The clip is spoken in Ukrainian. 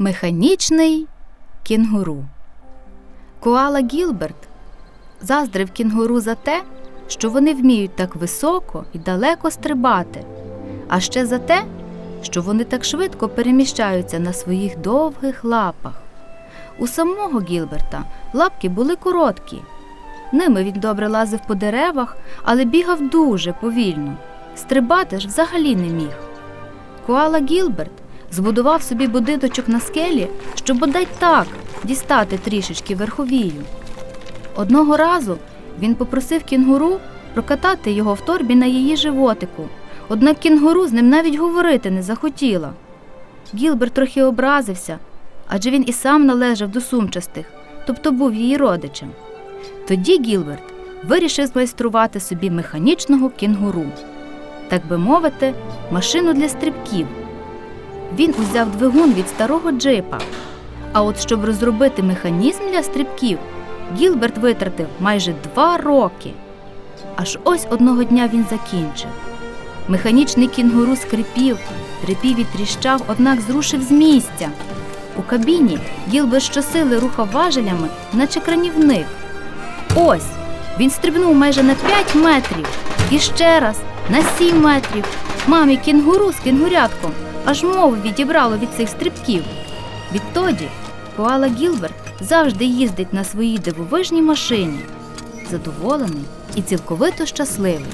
Механічний кінгуру. Коала Гілберт заздрив кінгуру за те, що вони вміють так високо і далеко стрибати, а ще за те, що вони так швидко переміщаються на своїх довгих лапах. У самого Гілберта лапки були короткі. Ними він добре лазив по деревах, але бігав дуже повільно. Стрибати ж взагалі не міг. Коала Гілберт збудував собі будиночок на скелі, щоб бодай так дістати трішечки верховію. Одного разу він попросив кінгуру прокатати його в торбі на її животику, однак кінгуру з ним навіть говорити не захотіла. Гілберт трохи образився, адже він і сам належав до сумчастих, тобто був її родичем. Тоді Гілберт вирішив змайструвати собі механічного кінгуру, так би мовити, машину для стрибків. Він узяв двигун від старого джипа. А от щоб розробити механізм для стрибків, Гілберт витратив майже два роки. Аж ось одного дня він закінчив. Механічний кінгуру скрипів, трипів і тріщав, однак зрушив з місця. У кабіні Гілберт щосили рухав важелями, наче кранівник. Ось він стрибнув майже на 5 метрів і ще раз на 7 метрів. Мамі кінгуру з кінгурятком аж мову відібрало від цих стрибків. Відтоді Коала Гілберт завжди їздить на своїй дивовижній машині, задоволений і цілковито щасливий.